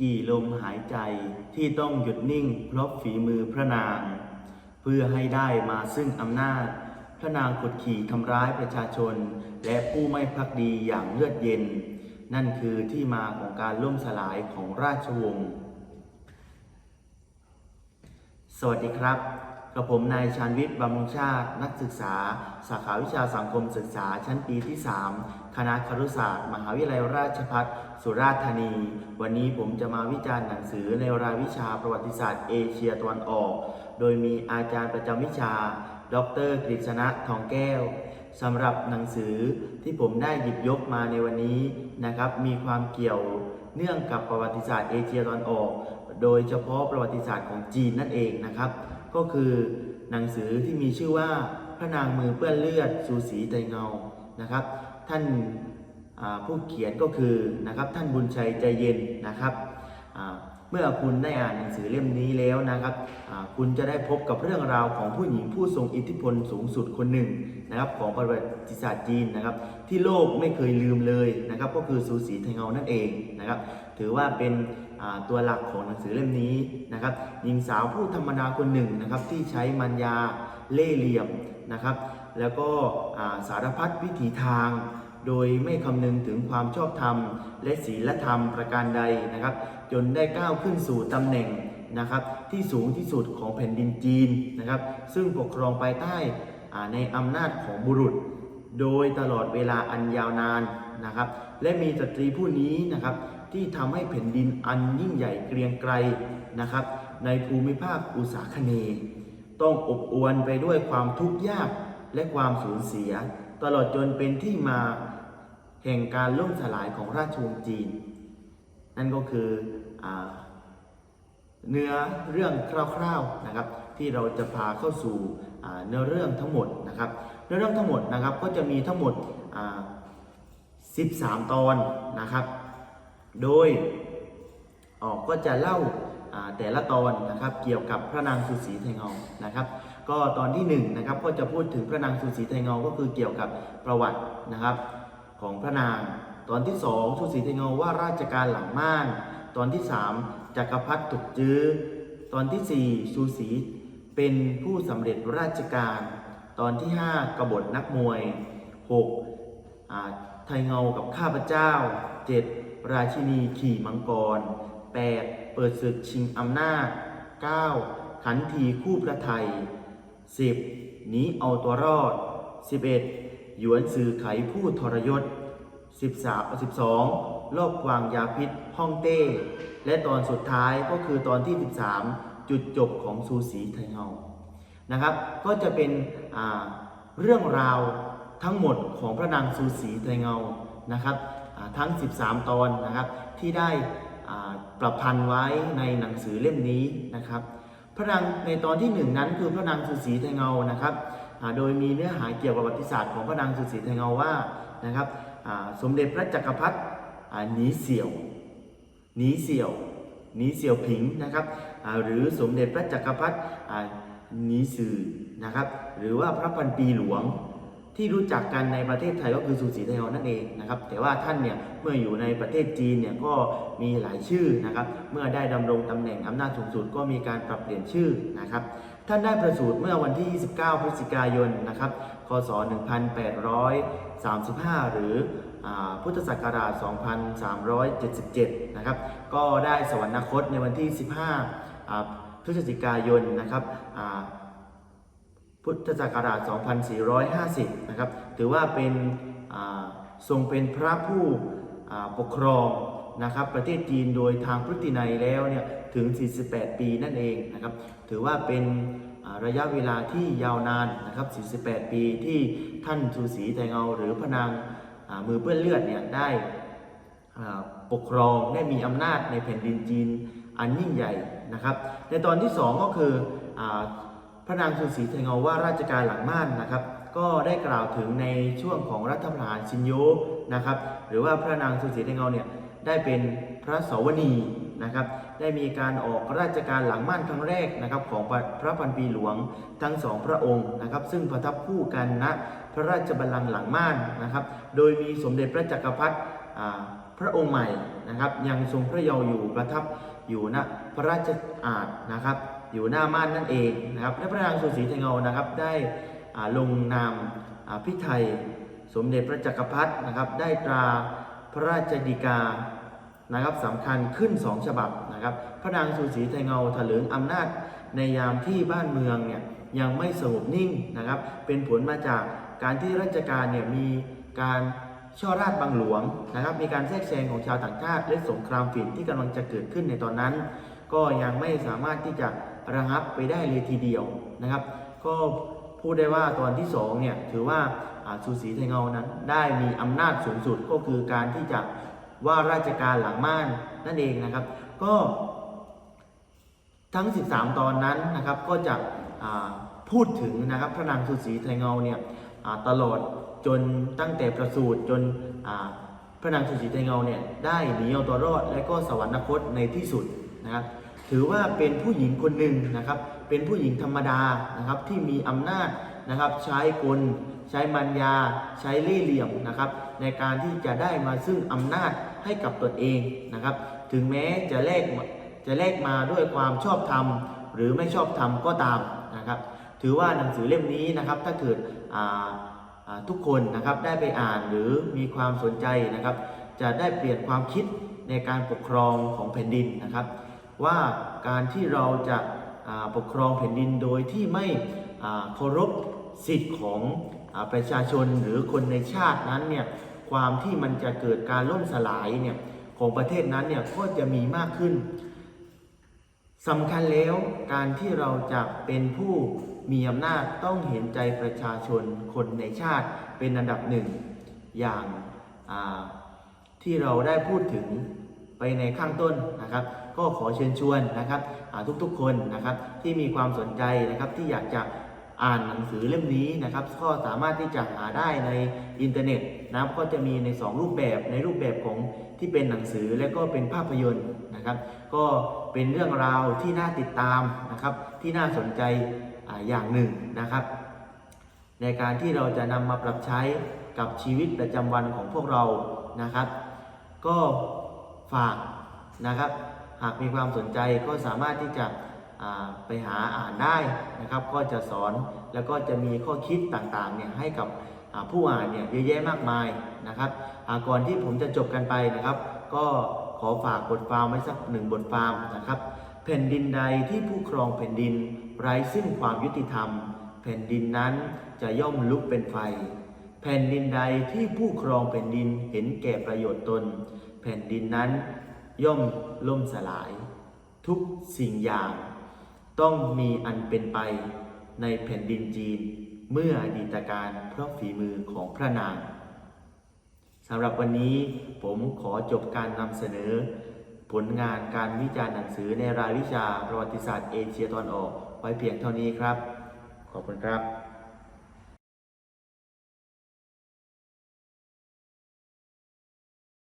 กี่ลมหายใจที่ต้องหยุดนิ่งเพราะฝีมือพระนาง เพื่อให้ได้มาซึ่งอำนาจ พระนางกดขี่ทำร้ายประชาชน และผู้ไม่พักดีอย่างเลือดเย็น นั่นคือที่มาของการล่มสลายของราชวงศ์สวัสดีครับ กระผมนายชาญวิทย์บำรุงชาติ นักศึกษา สาขาวิชาสังคมศึกษาชั้นปีที่ 3 คณะครุศาสตร์ มหาวิทยาลัยราชภัฏสุราษฎร์ธานี วันนี้ผมจะมาวิจารณ์หนังสือในรายวิชาประวัติศาสตร์เอเชียตะวันออก โดยมีอาจารย์ประจำวิชา ดรกฤษณะทองแก้วสำหรับหนังสือที่ผมได้หยิบยกมาในวันนี้นะครับ มีความเกี่ยวเนื่องกับประวัติศาสตร์เอเชียตะวันออก โดยเฉพาะประวัติศาสตร์ของจีนนั่นเองนะครับ ก็คือหนังสือที่มีชื่อว่าพระนางมือเปื้อนเลือดสูสีใจเงานะครับ ท่านผู้เขียนก็คือนะครับท่านบุญชัยใจเย็นนะครับเมื่อคุณได้อ่านหนังสือเล่มนี้แล้วนะครับ คุณจะได้พบกับเรื่องราวของผู้หญิงผู้ทรงอิทธิพลสูงสุดคนหนึ่งนะครับของประวัติศาสตร์จีนนะครับ ที่โลกไม่เคยลืมเลยนะครับ ก็คือสูสีไทเงานั่นเองนะครับ ถือว่าเป็นตัวหลักของหนังสือเล่มนี้นะครับหญิงสาวผู้ธรรมดาคนหนึ่งนะครับที่ใช้มัญญาเล่เหลี่ยมนะครับ แล้วก็สารพัดวิถีทาง โดยไม่คำนึงถึงความชอบธรรม และศีลธรรมประการใดนะครับ จนได้ก้าวขึ้นสู่ตำแหน่งนะครับที่สูงที่สุดของแผ่นดินจีนนะครับ ซึ่งปกครองภายใต้อ่าในอำนาจของบุรุษ โดยตลอดเวลาอันยาวนานนะครับ และมีสตรีผู้นี้นะครับ ที่ทำให้แผ่นดินอันยิ่งใหญ่เกรียงไกรนะครับ ในภูมิภาคอุษาคเน ต้องอบอวลไปด้วยความทุกข์ยากและความสูญเสีย ตลอดจนเป็นที่มาแห่งการล่มสลายของราชวงศ์จีน นั่นก็คืออเนื้อเรื่องคร่าวๆนะครับ ที่เราจะพาเข้าสู่เนื้อเรื่องทั้งหมดนะครับเนื้อเรื่องทั้งหมดนะครับก็จะมีทั้งหมด 13 ตอนนะครับ โดยออกก็จะเล่าแต่ละตอนนะครับเกี่ยวกับพระนางสุสีไทยเงานะครับ ก็ตอนที่1นงนะครับก็จะพูดถึงพระนางสุสีไทยเงาก็คือเกี่ยวกับประวัตินะครับของพระนาง ตอนที่2สุสีไทยเงาว่าราชการหลังม่าน ตอนที่ 3จักรพรรดิตุกจื้อ ตอนที่4สุสีเป็นผู้สำเร็จราชการ ตอนที่ 5 กบฏนักมวย 6ไทยเงากับข้าพเจ้า 7. ราชินีขี่มังกร 8. เปิดศึกชิงอำนาจ 9. ขันทีคู่พระไทย 10. หนีเอาตัวรอด 11. หยวนสื่อไขผู้ทรยศ 13 12 รอบวางยาพิษฮ่องเต้ และตอนสุดท้ายก็คือตอนที่ 13 จุดจบของซูสีไทเงานะครับ ก็จะเป็นเรื่องราวทั้งหมดของพระนางซูสีไทเงานะครับ ทั้ง 13 ตอนนะครับ ที่ได้ประพันธ์ไว้ในหนังสือเล่มนี้นะครับ พระนางในตอนที่หนึ่งนั้นคือพระนางสุสีไทยเงานะครับโดยมีเนื้อหาเกี่ยวกับประวัติศาสตร์ของพระนางสุสีไทยเงาว่านะครับสมเด็จพระจักรพรรดิหนีเสี่ยวหนีเสี่ยวหนีเสี่ยวผิงนะครับหรือสมเด็จพระจักรพรรดิหนีสื่อนะครับ หรือว่าพระพันปีหลวง ที่รู้จักกันในประเทศไทยก็คือสุสีไทยเงานั่นเองนะครับ แต่ว่าท่านเนี่ยเมื่ออยู่ในประเทศจีนเนี่ยก็มีหลายชื่อนะครับ เมื่อได้ดำรงตำแหน่งอำนาจสูงสุดก็มีการปรับเปลี่ยนชื่อนะครับ ท่านได้ประสูติเมื่อวันที่ 29 พฤศจิกายนนะครับ คศ 1835 หรืออพุทธศักราช 2377 นะครับ ก็ได้สวรรคตในวันที่ 15พฤศจิกายนนะครับ พุทธศักราช 2450 นะครับ ถือว่าเป็นทรงเป็นพระผู้ปกครองนะครับ ประเทศจีนโดยทางพฤตินัยแล้วเนี่ยถึง 48 ปีนั่นเองนะครับ ถือว่าเป็นระยะเวลาที่ยาวนานนะครับ 48 ปีที่ท่านชูศรีไทเงาหรือพนางมือเปื้อนเลือดเนี่ยได้ปกครองได้มีอำนาจในแผ่นดินจีนอันยิ่งใหญ่นะครับ ในตอนที่ 2 ก็คืออ พระนางสุสีไทยเงาว่าราชการหลังม่านนะครับ ก็ได้กล่าวถึงในช่วงของรัฐประหารชินโยนะครับ หรือว่าพระนางสุสีไทยเงาเนี่ยได้เป็นพระสวนีนะครับ ได้มีการออกราชการหลังม่านครั้งแรกนะครับของพระพันปีหลวงทั้งสองพระองค์นะครับ ซึ่งประทับคู่กันณพระราชบัลลังก์หลังม่านนะครับ โดยมีสมเด็จพระจักรพรรดิพระองค์ใหม่นะครับ ยังทรงพระเยาว์อยู่ประทับอยู่ณพระราชอาณนะครับ อยู่หน้าม่านนั่นเองนะครับและพระนางสุสีไทยเงานะครับได้ลงนามพิไทยสมเด็จพระจักรพรรดินะครับ ได้ตราพระราชดีกานะครับสำคัญขึ้นสองฉบับนะครับ พระนางสุสีไทยเงาถลึงอำนาจในยามที่บ้านเมืองเนี่ยยังไม่สงบนิ่งนะครับ เป็นผลมาจากการที่ราชการเนี่ยมีการช่อราชบังหลวงนะครับ มีการแทรกแซงของชาวต่างชาติและสงครามฝิ่นที่กำลังจะเกิดขึ้นในตอนนั้น ก็ยังไม่สามารถที่จะ ระงับไปได้เลยทีเดียวนะครับ ก็พูดได้ว่าตอนที่สองเนี่ยถือว่าสุสีไทยเงานั้น ได้มีอำนาจสูงสุดก็คือการที่จะว่าราชการหลังม่านนั่นเองนะครับ ก็ทั้ง 13 ตอนนั้นนะครับก็จะพูดถึงนะครับพระนางสุสีไทยเงาเนี่ยตลอดจนตั้งแต่ประสูติจนพระนางสุสีไทยเงาเนี่ยได้หนีเอาตัวรอดและก็สวรรคตในที่สุดนะครับ ถือว่าเป็นผู้หญิงคนหนึ่งนะครับ เป็นผู้หญิงธรรมดานะครับที่มีอำนาจนะครับใช้กล ใช้มัญญา ใช้เล่ห์เหลี่ยมนะครับ ในการที่จะได้มาซึ่งอำนาจให้กับตนเองนะครับ ถึงแม้จะแลกจะแลกมาด้วยความชอบธรรม หรือไม่ชอบธรรมก็ตามนะครับ ถือว่าหนังสือเล่มนี้นะครับถ้าเกิดทุกคนนะครับได้ไปอ่านหรือมีความสนใจนะครับ จะได้เปลี่ยนความคิดในการปกครองของแผ่นดินนะครับ ว่าการที่เราจะปกครองแผ่นดินโดยที่ไม่เคารพสิทธิ์ของอประชาชนหรือคนในชาตินั้นเนี่ยความที่มันจะเกิดการล่มสลายเนี่ยของประเทศนั้นเนี่ยก็จะมีมากขึ้นสำคัญแล้วการที่เราจะเป็นผู้มีอำนาจต้องเห็นใจประชาชนคนในชาติเป็นอันดับหนึ่งอย่างาที่เราได้พูดถึงไปในข้างต้นนะครับ ก็ขอเชิญชวนนะครับทุกๆคนนะครับที่มีความสนใจนะครับที่อยากจะอ่านหนังสือเล่มนี้นะครับก็สามารถที่จะหาได้ในอินเทอร์เน็ตนะครับก็จะมีใน 2 รูปแบบในรูปแบบของที่เป็นหนังสือและก็เป็นภาพยนตร์นะครับ ก็เป็นเรื่องราวที่น่าติดตามนะครับ ที่น่าสนใจออย่างหนึ่งนะครับ ในการที่เราจะนำมาปรับใช้กับชีวิตประจำวันของพวกเรานะครับ ก็ฝากนะครับ หากมีความสนใจก็สามารถที่จะไปหาอ่านได้นะครับ ก็จะสอนแล้วก็จะมีข้อคิดต่างๆเนี่ยให้กับผู้อ่านเนี่ยเยอะแยะมากมายนะครับก่อนที่ผมจะจบกันไปนะครับ ก็ขอฝากบทความไว้สักหนึ่งบทความนะครับ แผ่นดินใดที่ผู้ครองแผ่นดินไร้ซึ่งความยุติธรรม แผ่นดินนั้นจะย่อมลุกเป็นไฟ แผ่นดินใดที่ผู้ครองแผ่นดินเห็นแก่ประโยชน์ตน แผ่นดินนั้น ย่อมล่มสลาย ทุกสิ่งอย่าง ต้องมีอันเป็นไปในแผ่นดินจีน เมื่ออดีตการเพราะฝีมือของพระนางสำหรับวันนี้ผมขอจบการนำเสนอ ผลงานการวิจารณ์หนังสือในรายวิชาประวัติศาสตร์เอเชียตะวันออกไว้เพียงเท่านี้ครับ ขอบคุณครับ